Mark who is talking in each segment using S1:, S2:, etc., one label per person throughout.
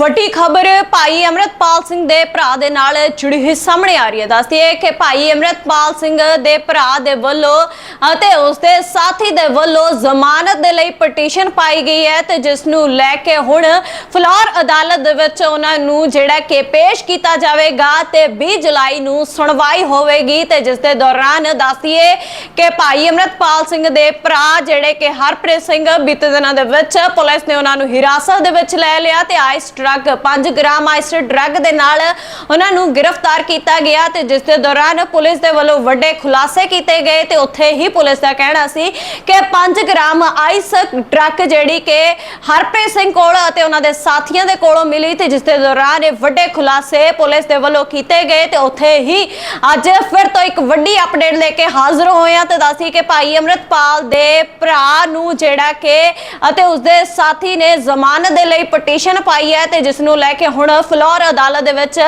S1: ਵੱਡੀ ਖਬਰ, ਭਾਈ ਅਮਰਤਪਾਲ ਸਿੰਘ ਦੇ ਭਰਾ ਦੇ ਨਾਲ ਜੁੜੀ ਹੋਈ ਸਾਹਮਣੇ ਆ ਰਹੀ ਹੈ। ਦੱਸਦੀ ਹੈ ਕਿ ਭਾਈ ਅਮਰਤਪਾਲ ਸਿੰਘ ਦੇ ਭਰਾ ਦੇ ਵੱਲੋਂ, ਅਤੇ ਉਸ ਦੇ ਸਾਥੀ ਦੇ ਵੱਲੋਂ ਜ਼ਮਾਨਤ ਦੇ ਲਈ ਪਟੀਸ਼ਨ ਪਾਈ ਗਈ ਹੈ ਤੇ ਜਿਸ ਨੂੰ ਲੈ ਕੇ ਹੁਣ ਫਲੋਰ ਅਦਾਲਤ ਦੇ ਵਿੱਚ ਉਹਨਾਂ ਨੂੰ ਜਿਹੜਾ ਕਿ ਪੇਸ਼ ਕੀਤਾ ਜਾਵੇਗਾ ਤੇ 20 ਜੁਲਾਈ ਨੂੰ ਸੁਣਵਾਈ ਹੋਵੇਗੀ। ਤੇ ਜਿਸ ਦੇ ਦੌਰਾਨ ਦੱਸਦੀਏ ਕਿ ਭਾਈ ਅਮਰਤਪਾਲ ਸਿੰਘ ਦੇ ਭਰਾ ਜਿਹੜੇ ਕਿ ਹਰਪ੍ਰੀਤ ਸਿੰਘ ਬੀਤੇ ਦਿਨਾਂ ਦੇ ਵਿੱਚ ਪੁਲਿਸ ਨੇ ਉਹਨਾਂ ਨੂੰ ਹਿਰਾਸਤ ਦੇ ਵਿੱਚ ਲੈ ਲਿਆ ਤੇ ice drug 5 gram ice drug ਦੇ ਨਾਲ ਉਹਨਾਂ ਨੂੰ ਗ੍ਰਿਫਤਾਰ ਕੀਤਾ ਗਿਆ ਤੇ ਜਿਸ ਦੇ ਦੌਰਾਨ ਪੁਲਿਸ ਦੇ ਵੱਲੋਂ ਵੱਡੇ ਖੁਲਾਸੇ ਕੀਤੇ ਗਏ ਤੇ ਉੱਥੇ ਹੀ ਪੁਲਿਸ ਦਾ ਕਹਿਣਾ ਸੀ ਕਿ 5 ਗ੍ਰਾਮ ਆਈਸ ਡਰੱਗ ਜਿਹੜੀ ਕਿ ਹਰਪ੍ਰੀਤ ਸਿੰਘ ਕੋਲ ਅਤੇ ਉਹਨਾਂ ਦੇ ਸਾਥੀਆਂ ਦੇ ਕੋਲੋਂ ਮਿਲੀ ਤੇ ਜਿਸ ਦੇ ਦੌਰਾਨ ਇਹ ਵੱਡੇ ਖੁਲਾਸੇ ਪੁਲਿਸ ਦੇ ਵੱਲੋਂ ਕੀਤੇ ਗਏ ਤੇ ਉੱਥੇ ਹੀ ਅੱਜ ਫਿਰ ਤੋਂ ਇੱਕ ਵੱਡੀ ਅਪਡੇਟ ਲੈ ਕੇ ਹਾਜ਼ਰ ਹੋਏ ਆ ਤੇ ਦੱਸੀ ਕਿ ਭਾਈ ਅਮਰਤਪਾਲ ਦੇ ਭਰਾ ਨੂੰ ਜਿਹੜਾ ਕਿ ਅਤੇ ਉਸਦੇ ਸਾਥੀ ਨੇ ਜ਼ਮਾਨਤ ਦੇ ਲਈ ਪਟੀਸ਼ਨ ਪਾਈ ਹੈ ਤੇ ਜਿਸ ਨੂੰ ਲੈ ਕੇ ਹੁਣ ਫਲੋਰ ਅਦਾਲਤ ਦੇ ਵਿੱਚ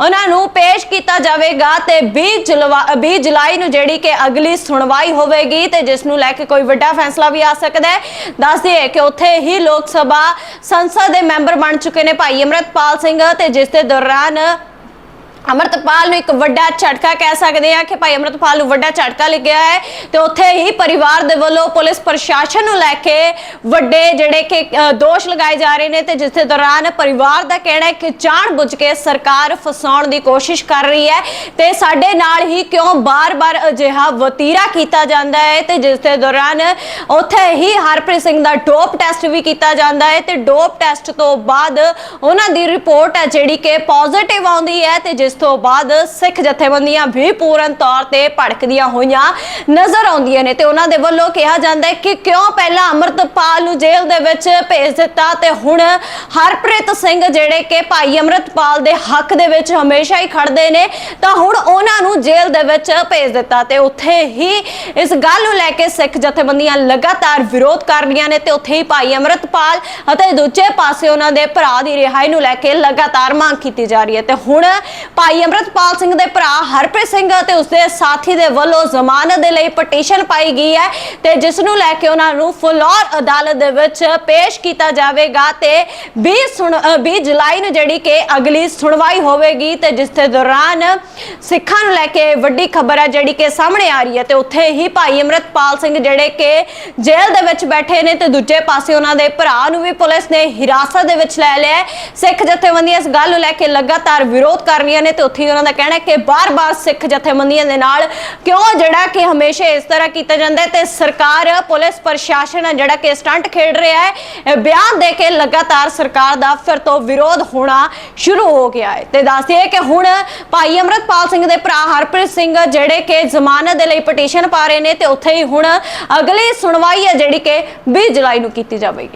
S1: ਉਹਨਾਂ ਨੂੰ ਪੇਸ਼ ਕੀਤਾ ਜਾਵੇਗਾ ਤੇ 20 ਜੁਲਵਾ 20 ਜੁਲਾਈ ਨੂੰ ਜਿਹੜੀ ਕਿ ਅਗਲੀ ਸੁਣਵਾਈ ਹੋਵੇਗੀ ਤੇ ਜਿਸ ਨੂੰ ਲੈ ਕੇ ਕੋਈ ਵੱਡਾ ਫੈਸਲਾ ਵੀ ਆ ਸਕਦਾ ਹੈ। ਦੱਸਦੇ ਹੈ ਕਿ ਉੱਥੇ ਹੀ ਲੋਕ ਸਭਾ ਸੰਸਦ ਦੇ ਮੈਂਬਰ ਬਣ ਚੁੱਕੇ ਨੇ ਭਾਈ ਅਮਰਤਪਾਲ ਸਿੰਘ ਤੇ ਜਿਸ ਦੇ ਦੌਰਾਨ ਅਮਰਤਪਾਲ ਨੂੰ ਇੱਕ ਵੱਡਾ ਝਟਕਾ ਕਹਿ ਸਕਦੇ ਆ ਕਿ ਭਾਈ ਅਮਰਤਪਾਲ ਨੂੰ ਵੱਡਾ ਝਟਕਾ ਲੱਗਿਆ ਹੈ ਤੇ ਉੱਥੇ ਹੀ ਪਰਿਵਾਰ ਦੇ ਵੱਲੋਂ ਪੁਲਿਸ ਪ੍ਰਸ਼ਾਸਨ ਨੂੰ ਲੈ ਕੇ ਵੱਡੇ ਜਿਹੜੇ ਕਿ ਦੋਸ਼ ਲਗਾਏ ਜਾ ਰਹੇ ਨੇ ਤੇ ਜਿਸ ਦੇ ਦੌਰਾਨ ਪਰਿਵਾਰ ਦਾ ਕਹਿਣਾ ਹੈ ਕਿ ਜਾਣਬੁੱਝ ਕੇ ਸਰਕਾਰ ਫਸਾਉਣ ਦੀ ਕੋਸ਼ਿਸ਼ ਕਰ ਰਹੀ ਹੈ ਤੇ ਸਾਡੇ ਨਾਲ ਹੀ ਕਿਉਂ ਬਾਰ-ਬਾਰ ਅਜਿਹਾ ਵਤੀਰਾ ਕੀਤਾ ਜਾਂਦਾ ਹੈ ਤੇ ਜਿਸ ਦੇ ਦੌਰਾਨ ਉੱਥੇ ਹੀ ਹਰਪ੍ਰੀਤ ਸਿੰਘ ਦਾ ਡੋਪ ਟੈਸਟ ਵੀ ਕੀਤਾ ਜਾਂਦਾ ਹੈ ਤੇ ਡੋਪ ਟੈਸਟ ਤੋਂ ਬਾਅਦ ਉਹਨਾਂ ਦੀ ਰਿਪੋਰਟ ਹੈ ਜਿਹੜੀ ਕਿ ਪੋਜ਼ਿਟਿਵ ਆਉਂਦੀ ਹੈ ਤੇ ਜਿਸ ਤੋਂ ਬਾਅਦ ਸਿੱਖ ਜਥੇਬੰਦੀਆਂ ਵੀ ਪੂਰਨ ਤੌਰ ਤੇ ਭੜਕਦੀਆਂ ਹੋਈਆਂ ਨਜ਼ਰ ਆਉਂਦੀਆਂ ਨੇ ਤੇ ਉਹਨਾਂ ਦੇ ਵੱਲੋਂ ਕਿਹਾ ਜਾਂਦਾ ਹੈ ਕਿ ਕਿਉਂ ਪਹਿਲਾਂ ਅਮਰਤਪਾਲ ਨੂੰ ਜੇਲ੍ਹ ਦੇ ਵਿੱਚ ਭੇਜ ਦਿੱਤਾ ਤੇ ਹੁਣ ਹਰਪ੍ਰੀਤ ਸਿੰਘ ਜਿਹੜੇ ਕਿ ਭਾਈ ਅਮਰਤਪਾਲ ਦੇ ਹੱਕ ਦੇ ਵਿੱਚ ਹਮੇਸ਼ਾ ਹੀ ਖੜਦੇ ਨੇ, ਤਾਂ ਹੁਣ ਉਹਨਾਂ ਨੂੰ ਜੇਲ੍ਹ ਦੇ ਵਿੱਚ ਭੇਜ ਦਿੱਤਾ ਤੇ ਉੱਥੇ ਹੀ ਇਸ ਗੱਲ ਨੂੰ ਲੈ ਕੇ ਸਿੱਖ ਜਥੇਬੰਦੀਆਂ ਲਗਾਤਾਰ ਵਿਰੋਧ ਕਰ ਰਹੀਆਂ ਨੇ ਤੇ ਉੱਥੇ ਹੀ ਭਾਈ ਅਮਰਤਪਾਲ ਅਤੇ ਦੂਜੇ ਪਾਸੇ ਉਹਨਾਂ ਦੇ ਭਰਾ ਦੀ ਰਿਹਾਈ ਨੂੰ ਲੈ ਕੇ ਲਗਾਤਾਰ ਮੰਗ ਕੀਤੀ ਜਾ ਰਹੀ ਹੈ ਤੇ ਹੁਣ ਭਾਈ ਅਮਰਤਪਾਲ ਸਿੰਘ ਦੇ ਭਰਾ ਹਰਪ੍ਰੀਤ ਸਿੰਘ ਅਤੇ ਉਸਦੇ ਸਾਥੀ ਦੇ ਵੱਲੋਂ ਜ਼ਮਾਨਤ ਦੇ ਲਈ ਪਟੀਸ਼ਨ ਪਾਈ ਗਈ ਹੈ ਤੇ ਜਿਸ ਨੂੰ ਲੈ ਕੇ ਉਹਨਾਂ ਨੂੰ ਫਲੋਰ ਅਦਾਲਤ ਦੇ ਵਿੱਚ ਪੇਸ਼ ਕੀਤਾ ਜਾਵੇਗਾ ਤੇ 20 ਸੁਣ- ਅ, 20 ਜੁਲਾਈ ਨੂੰ ਜਿਹੜੀ ਕਿ ਅਗਲੀ ਸੁਣਵਾਈ ਹੋਵੇਗੀ ਤੇ ਜਿਸ ਦੇ ਦੌਰਾਨ ਸਿੱਖਾਂ ਨੂੰ ਲੈ ਕੇ ਵੱਡੀ ਖਬਰ ਹੈ ਜਿਹੜੀ ਕਿ ਸਾਹਮਣੇ ਆ ਰਹੀ ਹੈ ਤੇ ਉੱਥੇ ਹੀ ਭਾਈ ਅਮਰਤਪਾਲ ਸਿੰਘ ਜਿਹੜੇ ਕਿ ਜੇਲ੍ਹ ਦੇ ਵਿੱਚ ਬੈਠੇ ਨੇ ਤੇ ਦੂਜੇ ਪਾਸੇ ਉਹਨਾਂ ਦੇ ਭਰਾ ਨੂੰ ਵੀ ਪੁਲਿਸ ਨੇ ਹਿਰਾਸਤ ਦੇ ਵਿੱਚ ਲੈ ਲਿਆ ਸਿੱਖ ਜਥੇਬੰਦੀਆਂ ਇਸ ਗੱਲ ਨੂੰ ਲੈ ਕੇ ਲਗਾਤਾਰ ਵਿਰੋਧ ਕਰ ਰਹੀਆਂ ਨੇ ਤੇ ਉੱਥੇ ਹੀ ਉਹਨਾਂ ਦਾ ਕਹਿਣਾ ਹੈ ਕਿ ਬਾਰ-ਬਾਰ ਸਿੱਖ ਜਥੇਬੰਦੀਆਂ ਦੇ ਨਾਲ ਕਿਉਂ ਜਿਹੜਾ ਕਿ ਹਮੇਸ਼ਾ ਇਸ ਤਰ੍ਹਾਂ ਕੀਤਾ ਜਾਂਦਾ ਹੈ ਤੇ ਸਰਕਾਰ, ਪੁਲਿਸ, ਪ੍ਰਸ਼ਾਸਨ ਹੈ ਜਿਹੜਾ ਕਿ ਸਟੰਟ ਖੇਡ ਰਿਹਾ ਹੈ ਬਿਆਨ ਦੇ ਕੇ ਲਗਾਤਾਰ ਸਰਕਾਰ ਦਾ ਫਿਰ ਤੋਂ ਵਿਰੋਧ ਹੋਣਾ ਸ਼ੁਰੂ ਹੋ ਗਿਆ ਹੈ। ਤੇ ਦੱਸਦੀਏ ਕਿ ਹੁਣ ਭਾਈ ਅਮਰਤਪਾਲ ਸਿੰਘ ਦੇ ਭਰਾ ਹਰਪ੍ਰੀਤ ਸਿੰਘ ਜਿਹੜੇ ਕਿ ਜ਼ਮਾਨਤ ਦੇ ਲਈ ਪਟੀਸ਼ਨ ਪਾ ਰਹੇ ਨੇ ਤੇ ਉੱਥੇ ਹੀ ਹੁਣ ਅਗਲੀ ਸੁਣਵਾਈ ਹੈ ਜਿਹੜੀ ਕਿ 20 ਜੁਲਾਈ ਨੂੰ ਕੀਤੀ ਜਾਵੇਗੀ।